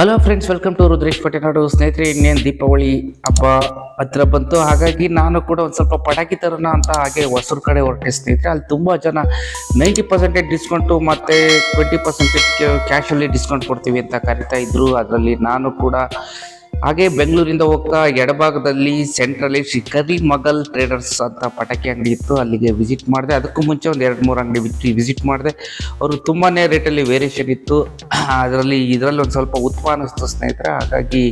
Hello friends welcome to Rudresh Patenadu ಸ್ನೇಹಿತರೆ, ಇನ್ನೇನು ದೀಪಾವಳಿ ಹಬ್ಬ ಹತ್ರ ಬಂತು. ಹಾಗಾಗಿ ನಾನು ಕೂಡ ಒಂದು ಸ್ವಲ್ಪ ಪಟಾಕಿ ತರೋಣ ಅಂತ ಹಾಗೆ ಹೊಸರು ಕಡೆ ಹೊರಟೆ ಸ್ನೇಹಿತರೆ. ಅಲ್ಲಿ ತುಂಬ ಜನ ನೈಂಟಿ ಪರ್ಸೆಂಟೇಜ್ ಡಿಸ್ಕೌಂಟು ಮತ್ತು ಟ್ವೆಂಟಿ ಪರ್ಸೆಂಟೇಜ್ ಕ್ಯಾಶಲ್ಲಿ ಡಿಸ್ಕೌಂಟ್ ಕೊಡ್ತೀವಿ ಅಂತ ಕರಿತಾ ಇದ್ರು. ಅದರಲ್ಲಿ ನಾನು ಕೂಡ ಹಾಗೆ ಬೆಂಗಳೂರಿಂದ ಹೋಗ್ತಾ ಎಡಭಾಗದಲ್ಲಿ ಸೆಂಟ್ರಲ್ಲಿ ಶಿಖರಿ ಮಗಲ್ ಟ್ರೇಡರ್ಸ್ ಅಂತ ಪಟಾಕಿ ಅಂಗಡಿ ಇತ್ತು. ಅಲ್ಲಿಗೆ ವಿಸಿಟ್ ಮಾಡಿದೆ. ಅದಕ್ಕೂ ಮುಂಚೆ ಒಂದು ಎರಡು ಮೂರು ಅಂಗಡಿ ವಿಸಿಟ್ ಮಾಡಿದೆ. ಅವರು ತುಂಬಾ ರೇಟಲ್ಲಿ ವೇರಿಯೇಷನ್ ಇತ್ತು. ಅದರಲ್ಲಿ ಇದರಲ್ಲಿ ಒಂದು ಸ್ವಲ್ಪ ಉತ್ಪ ಅನ್ನಿಸ್ತು ಸ್ನೇಹಿತರೆ, ಹಾಗಾಗಿ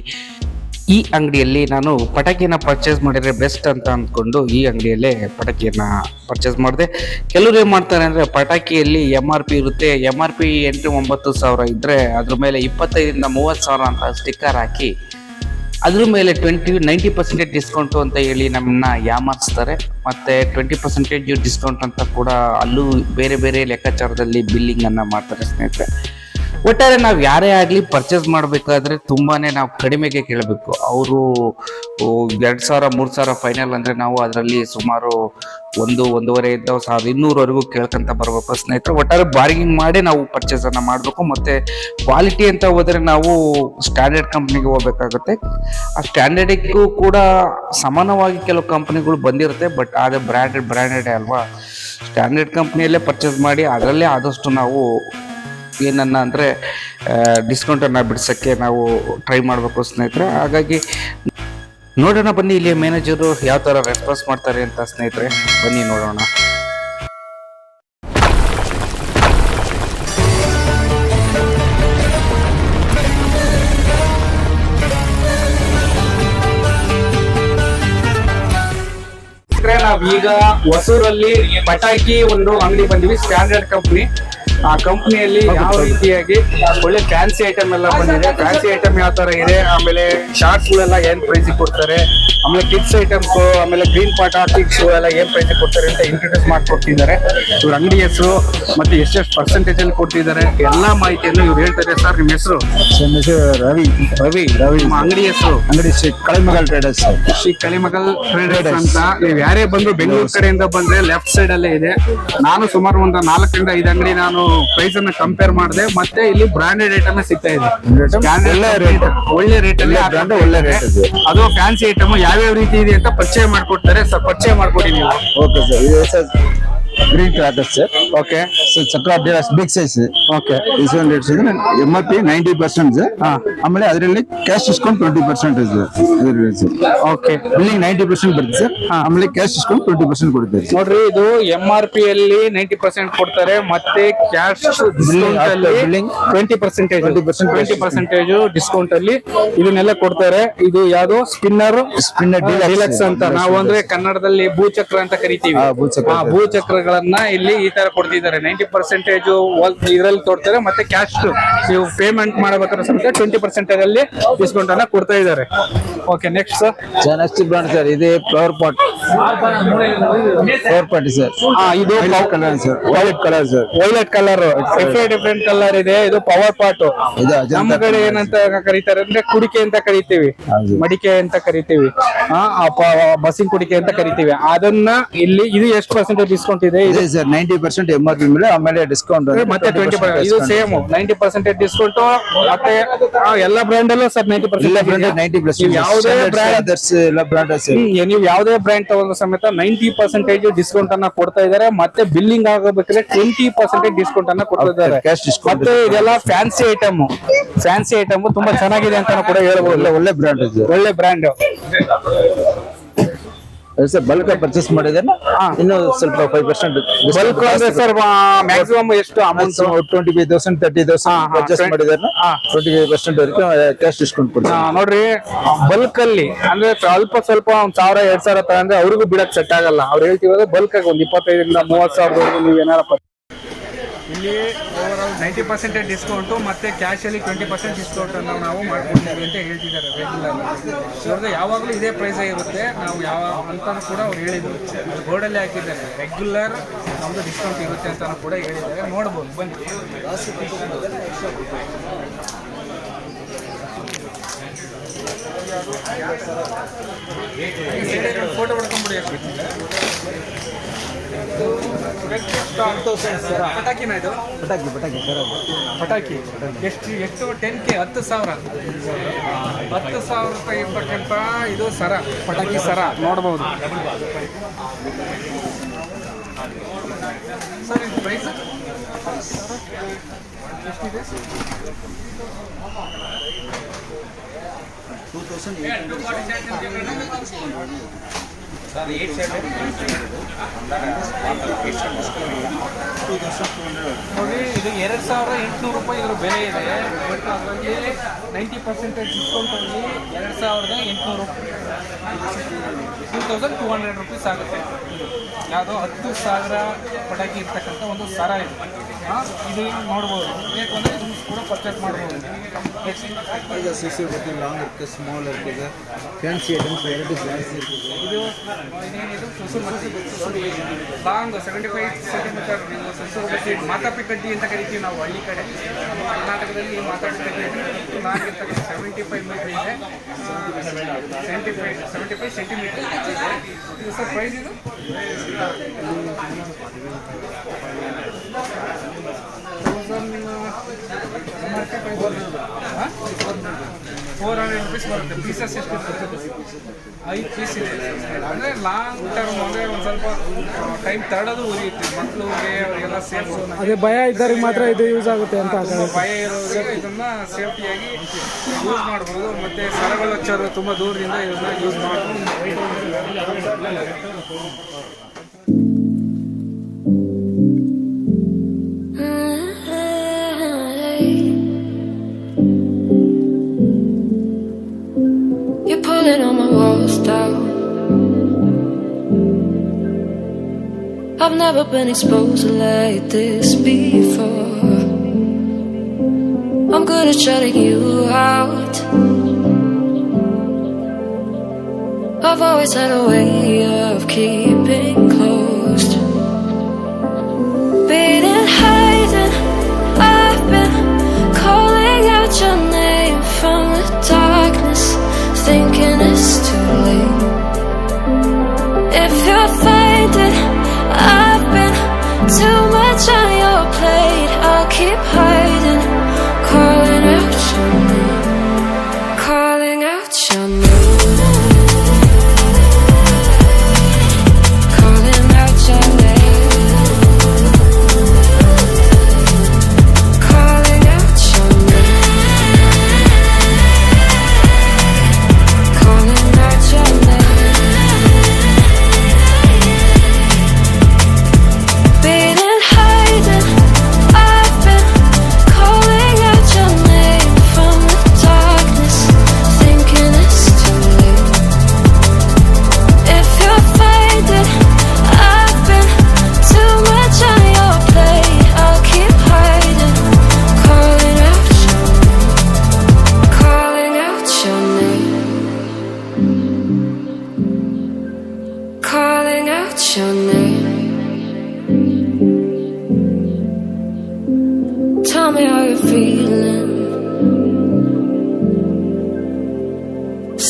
ಈ ಅಂಗಡಿಯಲ್ಲಿ ನಾನು ಪಟಾಕಿನ ಪರ್ಚೇಸ್ ಮಾಡಿದರೆ ಬೆಸ್ಟ್ ಅಂತ ಅಂದ್ಕೊಂಡು ಈ ಅಂಗಡಿಯಲ್ಲೇ ಪಟಾಕಿಯನ್ನ ಪರ್ಚೇಸ್ ಮಾಡಿದೆ. ಕೆಲವರು ಏನು ಮಾಡ್ತಾರೆ ಅಂದರೆ ಪಟಾಕಿಯಲ್ಲಿ ಎಂ ಆರ್ ಪಿ ಇರುತ್ತೆ. ಎಂ ಆರ್ ಪಿ ಎಂಟು ಒಂಬತ್ತು ಸಾವಿರ ಇದ್ದರೆ ಅದ್ರ ಮೇಲೆ ಇಪ್ಪತ್ತೈದರಿಂದ ಮೂವತ್ತು ಸಾವಿರ ಅಂತ ಸ್ಟಿಕ್ಕರ್ ಹಾಕಿ ಅದ್ರ ಮೇಲೆ ಟ್ವೆಂಟಿ ನೈಂಟಿ ಪರ್ಸೆಂಟೇಜ್ ಡಿಸ್ಕೌಂಟು ಅಂತ ಹೇಳಿ ನಮ್ಮನ್ನ ಯಾಮಾರಿಸ್ತಾರೆ. ಮತ್ತು ಟ್ವೆಂಟಿ ಪರ್ಸೆಂಟೇಜ್ ಡಿಸ್ಕೌಂಟ್ ಅಂತ ಕೂಡ ಅಲ್ಲೂ ಬೇರೆ ಬೇರೆ ಲೆಕ್ಕಾಚಾರದಲ್ಲಿ ಬಿಲ್ಲಿಂಗನ್ನು ಮಾಡ್ತಾರೆ ಸ್ನೇಹಿತರೆ. ಒಟ್ಟಾರೆ ನಾವು ಯಾರೇ ಆಗಲಿ ಪರ್ಚೇಸ್ ಮಾಡಬೇಕಾದ್ರೆ ತುಂಬಾ ನಾವು ಕಡಿಮೆಗೆ ಕೇಳಬೇಕು. ಅವರು ಎರಡು ಸಾವಿರ, ಮೂರು ಸಾವಿರ ಫೈನಲ್ ಅಂದರೆ ನಾವು ಅದರಲ್ಲಿ ಸುಮಾರು ಒಂದು, ಒಂದೂವರೆ ಇದ್ದ ಸಾವಿರದ ಇನ್ನೂರವರೆಗೂ ಕೇಳ್ಕೊಂತ ಬರಬೇಕು. ಸ್ನೇಹಿತರೆ, ಒಟ್ಟಾರೆ ಬಾರ್ಗಿಂಗ್ ಮಾಡಿ ನಾವು ಪರ್ಚೇಸನ್ನು ಮಾಡಬೇಕು ಮತ್ತು ಕ್ವಾಲಿಟಿ ಅಂತ ಹೋದರೆ ನಾವು ಸ್ಟ್ಯಾಂಡರ್ಡ್ ಕಂಪ್ನಿಗೆ ಹೋಗ್ಬೇಕಾಗುತ್ತೆ. ಆ ಸ್ಟ್ಯಾಂಡರ್ಡಿಗೂ ಕೂಡ ಸಮಾನವಾಗಿ ಕೆಲವು ಕಂಪ್ನಿಗಳು ಬಂದಿರುತ್ತೆ ಬಟ್ ಆದರೆ ಬ್ರ್ಯಾಂಡೆಡ್ ಬ್ರ್ಯಾಂಡೆಡ್ ಅಲ್ವಾ? ಸ್ಟ್ಯಾಂಡರ್ಡ್ ಕಂಪ್ನಿಯಲ್ಲೇ ಪರ್ಚೇಸ್ ಮಾಡಿ ಅದರಲ್ಲೇ ಆದಷ್ಟು ನಾವು ಏನನ್ನ ಅಂದರೆ ಡಿಸ್ಕೌಂಟನ್ನು ಬಿಡ್ಸೋಕ್ಕೆ ನಾವು ಟ್ರೈ ಮಾಡಬೇಕು ಸ್ನೇಹಿತರೆ. ಹಾಗಾಗಿ ನೋಡೋಣ ಬನ್ನಿ ಇಲ್ಲಿ ಮ್ಯಾನೇಜರು ಯಾವ ಥರ ರೆಸ್ಪಾನ್ಸ್ ಮಾಡ್ತಾರೆ ಅಂತ ಸ್ನೇಹಿತರೆ. ಬನ್ನಿ ನೋಡೋಣ. ನಾವೀಗ ಹೊಸೂರಲ್ಲಿ ಪಟಾಕಿ ಒಂದು ಅಂಗಡಿ ಬಂದಿವಿ ಸ್ಟ್ಯಾಂಡರ್ಡ್ ಕಂಪ್ನಿ ಆ ಕಂಪ್ನಿಯಲ್ಲಿ ಯಾವ ರೀತಿಯಾಗಿ ಒಳ್ಳೆ ಫ್ಯಾನ್ಸಿ ಐಟಮ್ ಎಲ್ಲ ಬಂದಿದೆ. ಫ್ಯಾನ್ಸಿ ಐಟಮ್ ಯಾವ ತರ ಇದೆ? ಆಮೇಲೆ ಶಾರ್ಟ್ಸ್ ಗಳೆಲ್ಲ ಏನ್ ಪ್ರೈಸ್ ಕೊಡ್ತಾರೆ? ಆಮೇಲೆ ಕಿಡ್ಸ್ ಐಟಮ್ಸ್ ಆಮೇಲೆ ಗ್ರೀನ್ ಪಾಟ ಕಿಡ್ಸ್ ಎಲ್ಲ ಏನ್ ಪ್ರೈಸ್ ಕೊಡ್ತಾರೆ ಅಂತ ಇಂಟ್ರೊಡ್ಯೂಸ್ ಮಾಡ್ಕೊಡ್ತಿದ್ದಾರೆ ಇವ್ರ ಅಂಗಡಿ ಹೆಸರು ಮತ್ತೆ ಎಷ್ಟೆಷ್ಟು ಪರ್ಸೆಂಟೇಜ್ ಅಲ್ಲಿ ಕೊಡ್ತಿದ್ದಾರೆ ಎಲ್ಲಾ ಮಾಹಿತಿಯನ್ನು ಇವ್ರು ಹೇಳ್ತಾರೆ. ಸರ್ ನಿಮ್ಮ ಹೆಸರು? ರವಿ ರವಿ ರವಿ. ನಿಮ್ಮ ಅಂಗಡಿ ಹೆಸರು? ಅಂಗಡಿ ಶ್ರೀ ಕಳಿಮಗಲ್ ಟ್ರೇಡರ್ಸ್ ಶ್ರೀ ಕಳಿಮಗಲ್ ಟ್ರೇಡರ್ಸ್ ಅಂತ. ನೀವು ಯಾರೇ ಬಂದ್ರು ಬೆಂಗಳೂರು ಕಡೆಯಿಂದ ಬಂದ್ರೆ ಲೆಫ್ಟ್ ಸೈಡ್ ಅಲ್ಲೇ ಇದೆ. ನಾನು ಸುಮಾರು ಒಂದು ನಾಲ್ಕರಿಂದ ಐದು ಅಂಗಡಿ ನಾನು ಪ್ರೈಸ್ ಅನ್ನ ಕಂಪೇರ್ ಮಾಡಿದೆ ಮತ್ತೆ ಇಲ್ಲಿ ಬ್ರಾಂಡೆಡ್ ಐಟಮ್ ಸಿಗ್ತಾ ಇದೆ. ಒಳ್ಳೆ ರೇಟ್ ಅಲ್ಲಿ ಒಳ್ಳೆ ರೇಟ್. ಅದು ಫ್ಯಾನ್ಸಿ ಐಟಮ್ ಯಾವ್ಯಾವ ರೀತಿ ಇದೆ ಅಂತ ಪರಿಚಯ ಮಾಡ್ಕೊಡ್ತಾರೆ. ಸರ್ ಪರಿಚಯ ಮಾಡ್ಕೊಡಿ ನೀವು. Okay sir green crackers sir okay ಚಕ್ರ big size okay R P ninety percent ಆಮೇಲೆ ಅದರಲ್ಲಿ cash discount twenty percent okay billing ninety percent ಬರುತ್ತೆ ಸರ್. ಆಮೇಲೆ ಕ್ಯಾಶ್ ಡಿಸ್ಕೌಂಟ್ ಟ್ವೆಂಟಿ ಪರ್ಸೆಂಟ್ ಕೊಡ್ತಾರೆ ನೋಡ್ರಿ ಇದು ಎಂ ಆರ್ ಪಿ ಅಲ್ಲಿ ನೈಂಟಿ ಪರ್ಸೆಂಟ್ ಕೊಡ್ತಾರೆ ಮತ್ತೆ cash billing twenty percentage 20% twenty percentage discount ಅಲ್ಲಿ ಇದನ್ನೆಲ್ಲ ಕೊಡ್ತಾರೆ. ಇದು ಯಾವ್ದು? Spinner spinner. ಡಿಲಕ್ಸ್ ಅಂತ. ನಾವು ಅಂದ್ರೆ ಕನ್ನಡದಲ್ಲಿ ಭೂಚಕ್ರ ಅಂತ ಕರಿತೀವಿ. ಆ ಭೂಚಕ್ರಗಳನ್ನ ಇಲ್ಲಿ ಈ ತರ ಕೊಡ್ತಿದ್ದಾರೆ. ನೈಂಟಿ ಪರ್ಸೆಂಟೇಜ್ ಇದ್ರಲ್ಲಿ ಕೊಡ್ತಾರೆ ಮತ್ತೆ ಕ್ಯಾಶ್ ನೀವು ಪೇಮೆಂಟ್ ಮಾಡಬೇಕಾದ್ರೆ ಸಮೇತ ಟ್ವೆಂಟಿ ಪರ್ಸೆಂಟೇಜ್ ಅಲ್ಲಿ ಡಿಸ್ಕೌಂಟ್ ಅನ್ನ ಕೊಡ್ತಾ ಇದ್ದಾರೆ. Okay next sir next brand sir ಇದು flower pot flower pot sir. ಇದು colour sir violet colour sir. Violet colour different different colour ಇದೆ. ಇದು ಪವರ್ ಪಾಟ್ ನಮ್ಮ ಕಡೆ ಏನಂತ ಕರೀತಾರೆ ಅಂದ್ರೆ ಕುಡಿಕೆ ಅಂತ ಕರಿತೀವಿ. ಮಡಿಕೆ ಅಂತ ಕರಿತೀವಿ. ಬಸ್ಸಿನ ಕುಡಿಕೆ ಅಂತ ಕರಿತೀವಿ. ಅದನ್ನ ಇಲ್ಲಿ ಇದು ಎಷ್ಟು ಪರ್ಸೆಂಟ್ ಡಿಸ್ಕೌಂಟ್ ಇದೆ? ಇದೆ sir ninety percent M R P ಮೇಲೆ ಆಮೇಲೆ ಡಿಸ್ಕೌಂಟ್ ಮತ್ತೆ ಟ್ವೆಂಟಿ ಇದು ಸೇಮ್ ನೈಂಟಿ ಪರ್ಸೆಂಟೇಜ್ ಡಿಸ್ಕೌಂಟ್ ಮತ್ತೆ ಆ, ಎಲ್ಲ ಬ್ರ್ಯಾಂಡ್ ಅಲ್ಲೂ ಸರ್ ನೈಂಟಿ ಎಲ್ಲ ಪರ್ಸೆಂಟ್ ಬ್ರಾಂಡ್ ನೈಂಟಿ ಪ್ಲಸ್ ಯಾವುದೇ ಬ್ರ್ಯಾಂಡ್ ಎಲ್ಲ ಬ್ರಾಂಡ್ ಸರ್ ನೀವು ಯಾವುದೇ ಬ್ರ್ಯಾಂಡ್ ತಗೊಂಡ್ರೆ ಸಮೇತ ನೈಂಟಿ ಪರ್ಸೆಂಟೇಜ್ ಡಿಸ್ಕೌಂಟ್ ಅನ್ನ ಕೊಡ್ತಾ ಇದ್ದಾರೆ. ಮತ್ತೆ ಬಿಲ್ಲಿಂಗ್ ಆಗಬೇಕಾದ್ರೆ ಟ್ವೆಂಟಿ ಪರ್ಸೆಂಟೇಜ್ ಡಿಸ್ಕೌಂಟ್ ಅನ್ನ ಕೊಡ್ತಾ ಇದ್ದಾರೆ. Cash discount. ಮತ್ತೆ ಇದೆಲ್ಲ ಫ್ಯಾನ್ಸಿ ಐಟಮ್ ಫ್ಯಾನ್ಸಿ ಐಟಮ್ ತುಂಬಾ ಚೆನ್ನಾಗಿದೆ ಅಂತ ಕೂಡ ಹೇಳ್ಬೋದು. ಒಳ್ಳೆ ಬ್ರ್ಯಾಂಡ್ ಬ್ರಾಂಡ್ ಒಳ್ಳೆ ಬ್ರ್ಯಾಂಡ್ ಸರ್ ಬಲ್ಕ್ ಪರ್ಚೇಸ್ ಮಾಡಿದ್ರೆ ಇನ್ನು ಸ್ವಲ್ಪ ಫೈವ್ ಪರ್ಸೆಂಟ್ ಬಲ್ಕ್ ಅಂದ್ರೆ ಸರ್ ಮ್ಯಾಕ್ಸಿಮಮ್ ಎಷ್ಟು amount twenty five thousand thirty thousand purchase ಮಾಡಿದ್ರೆ ಟ್ವೆಂಟಿ ಫೈವ್ ಪರ್ಸೆಂಟ್ ವರೆಗೂ ಕ್ಯಾಶ್ ಡಿಸ್ಕೌಂಟ್ ಕೊಡ್ತೀವಿ ನೋಡ್ರಿ ಬಲ್ಕ್ ಅಲ್ಲಿ ಅಂದ್ರೆ ಸ್ವಲ್ಪ ಸ್ವಲ್ಪ ಒಂದ್ ಸಾವಿರ ಎರಡ್ ಸಾವಿರ ತಗೊಂಡ್ರೆ ಅವ್ರಿಗೂ ಬಿಡಕ್ ಸೆಟ್ ಆಗಲ್ಲ. ಅವ್ರು ಹೇಳ್ತಿರೋದು ಬಲ್ಕ್ ಆಗಿ ಒಂದ್ ಇಪ್ಪತ್ತೈದರಿಂದ ಮೂವತ್ ಸಾವಿರದವರೆಗೂ ನೀವ್ ಏನಾರ ಇಲ್ಲಿ over all ninety percentage discount ಮತ್ತು ಕ್ಯಾಶಲ್ಲಿ ಟ್ವೆಂಟಿ ಪರ್ಸೆಂಟ್ ಡಿಸ್ಕೌಂಟನ್ನು ನಾವು ಮಾಡ್ಕೊಡ್ತೀವಿ ಅಂತ ಹೇಳ್ತಿದ್ದಾರೆ ರೆಗ್ಯುಲರ್ ಯಾವಾಗಲೂ ಇದೇ ಪ್ರೈಸೇ ಇರುತ್ತೆ. ನಾವು ಯಾವ ಅಂತಲೂ ಕೂಡ ಅವ್ರು ಹೇಳಿದ್ರು. ಬೋರ್ಡಲ್ಲೇ ಹಾಕಿದ್ದಾರೆ. ರೆಗ್ಯುಲರ್ ನಮ್ಮದು ಡಿಸ್ಕೌಂಟ್ ಇರುತ್ತೆ ಅಂತಲೂ ಕೂಡ ಹೇಳಿದ್ದಾರೆ. ನೋಡ್ಬೋದು, ಬನ್ನಿ. ಫೋಟೋ ಹೊಡ್ಕೊಂಬಿಡಿ ಪಟಾಕಿನ ಇದು? ಪಟಾಕಿ ಪಟಾಕಿ ಸರ್ ಪಟಾಕಿ. ಎಷ್ಟು ಎಷ್ಟು? ಟೆನ್ ಕೆ ಹತ್ತು ಸಾವಿರ. ಹತ್ತು ಸಾವಿರ ರೂಪಾಯಿ ಇರ್ತಕ್ಕಂಥ ಇದು ಸರ. ಪಟಾಕಿ ಸರ. ನೋಡ್ಬೋದು. ಸರ್ ಇದು ಪ್ರೈಸ್ ಎಷ್ಟಿದೆ? ನೋಡಿ, ಇದು ಎರಡು ಸಾವಿರ ಎಂಟುನೂರು ರೂಪಾಯಿ ಇದ್ರ ಬೆಲೆ ಇದೆ. ಬಟ್ ಅದರಲ್ಲಿ ನೈಂಟಿ ಪರ್ಸೆಂಟೇಜ್ ಡಿಸ್ಕೌಂಟಲ್ಲಿ ಎರಡು ಸಾವಿರದ ಎಂಟುನೂರು two thousand two hundred rupees ಆಗುತ್ತೆ. ಯಾವುದೋ ಹತ್ತು ಸಾವಿರ ಪಟಾಕಿ ಇರ್ತಕ್ಕಂಥ ಒಂದು ಸರ ಇದು. ಇದು ನೋಡ್ಬೋದು. ಬೇಕು ಅಂದರೆ ಇದನ್ನು ಕೂಡ ಪರ್ಚೇಸ್ ಮಾಡ್ಬೋದು. ನೆಕ್ಸ್ಟ್ ಈಗ ಸಿಸಿ ಇರುತ್ತೆ ಲಾಂಗ್ ಇರುತ್ತೆ ಸ್ಮಾಲ್ ಇರ್ತದೆ ಫ್ಯಾನ್ಸಿ ಐಟಮ್ಸ್ ವೆರೈಟೀಸ್ ಜಾಸ್ತಿ ಇರ್ತದೆ ಇದು ಇದೇನಿದು ಸುಸುಮತಿ ಲಾಂಗ್ ಸೆವೆಂಟಿ ಫೈವ್ ಸೆಂಟಿಮೀಟರ್ ಇದು ಸುಸುಮತಿ ಮಾತಾಪಿ ಕಡ್ಡಿ ಅಂತ ಕರಿತೀವಿ ನಾವು ಹಳ್ಳಿ ಕಡೆ ನಮ್ಮ ಕರ್ನಾಟಕದಲ್ಲಿ ಮಾತಾಪಿ ಕಡ್ಡಿ ಅಂತ ಲಾಂಗ್ ಇರ್ತಕ್ಕಂಥ ಸೆವೆಂಟಿ ಫೈವ್ ಮೀಟರ್ ಇದೆ seventy five seventy five centimetre ಇದು ಸರ್ ಪ್ರೈಸ್ ಇದು ಫೋರ್ ಹಂಡ್ರೆಡ್ ರುಪೀಸ್ ಬರುತ್ತೆ ಪೀಸಸ್ ಎಷ್ಟು ಐದು ಪೀಸ್ ಇದೆ. ಅಂದರೆ ಲಾಂಗ್ ಟರ್ಮ್ ಅಂದರೆ ಒಂದು ಸ್ವಲ್ಪ ಟೈಮ್ ತರಡೋದು ಉರಿಯುತ್ತೆ. ಮಕ್ಕಳಿಗೆ ಅವರಿಗೆಲ್ಲ ಸೇಫ್ ಅದೇ ಭಯ ಇದ್ದವ್ರಿಗೆ ಮಾತ್ರ ಇದು ಯೂಸ್ ಆಗುತ್ತೆ ಅಂತ ಭಯ ಇರೋರಿಗೆ ಇದನ್ನ ಸೇಫ್ಟಿಯಾಗಿ ಯೂಸ್ ಮಾಡ್ಬೋದು. ಮತ್ತೆ ಸರಗಳು ಹಚ್ಚೋರು ತುಂಬ ದೂರದಿಂದ ಇದನ್ನ ಯೂಸ್ ಮಾಡ್ಬೋದು. Pulling on my walls down. I've never been exposed like this before. I'm good at shutting you out. I've always had a way of keeping closed. If you find it, I've been too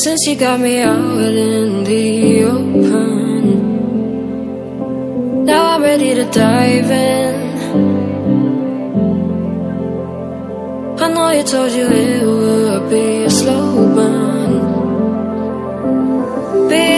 Since you got me out in the open, now I'm ready to dive in. I know you told you it would be a slow burn. Beating,